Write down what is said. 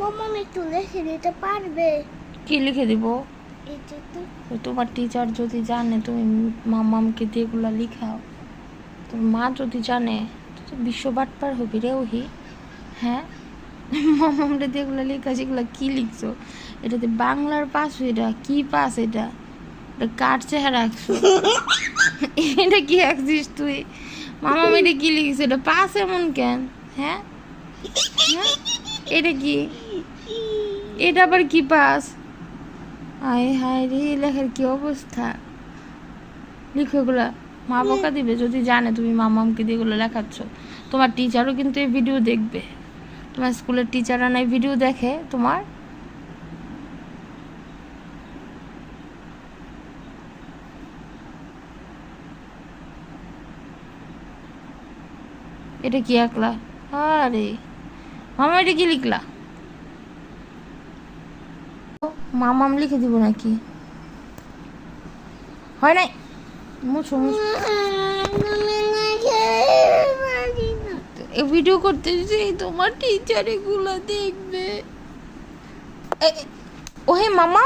মামা একটু লিখে দিতে পারবে? কি লিখে দিব? এটা তো তো তোমার টিচার যদি জানে তুমি মামামকে দিয়ে এগুলো লিখাও। তোর মা যদি জানে তো বিশ্ব বাটপার হবি রে ওহি। হ্যাঁ? মামামরে দিয়ে এগুলো লেখা সেগুলো কি লিখছো? এটাতে বাংলার পাস এটা কি পাস এটা? এটা কার চেহারা এটা কি তুই? মামাম এটা কি লিখছিস এটা পাস এমন কেন? হ্যাঁ? হ্যাঁ? এটা কি? এটা আবার কি পাস? হায় হায় রে, লেখার কি অবস্থা? লিখো এগুলা। মা বকা দিবে, যদি জানে তুমি মামামকে দিয়ে এগুলো লেখাচ্ছ। তোমার টিচারও কিন্তু এই ভিডিও দেখবে। তোমার স্কুলের টিচাররা নাই ভিডিও দেখে, তোমার? এটা কি আঁকলা আরে, মামা এটা কি লিখলা? মামাম লিখে দিব নাকি? হয় নাই? মুছো মুছো। ভিডিও করতে তোমার টিচার এগুলো দেখবে। এ- এ- ও হে মামা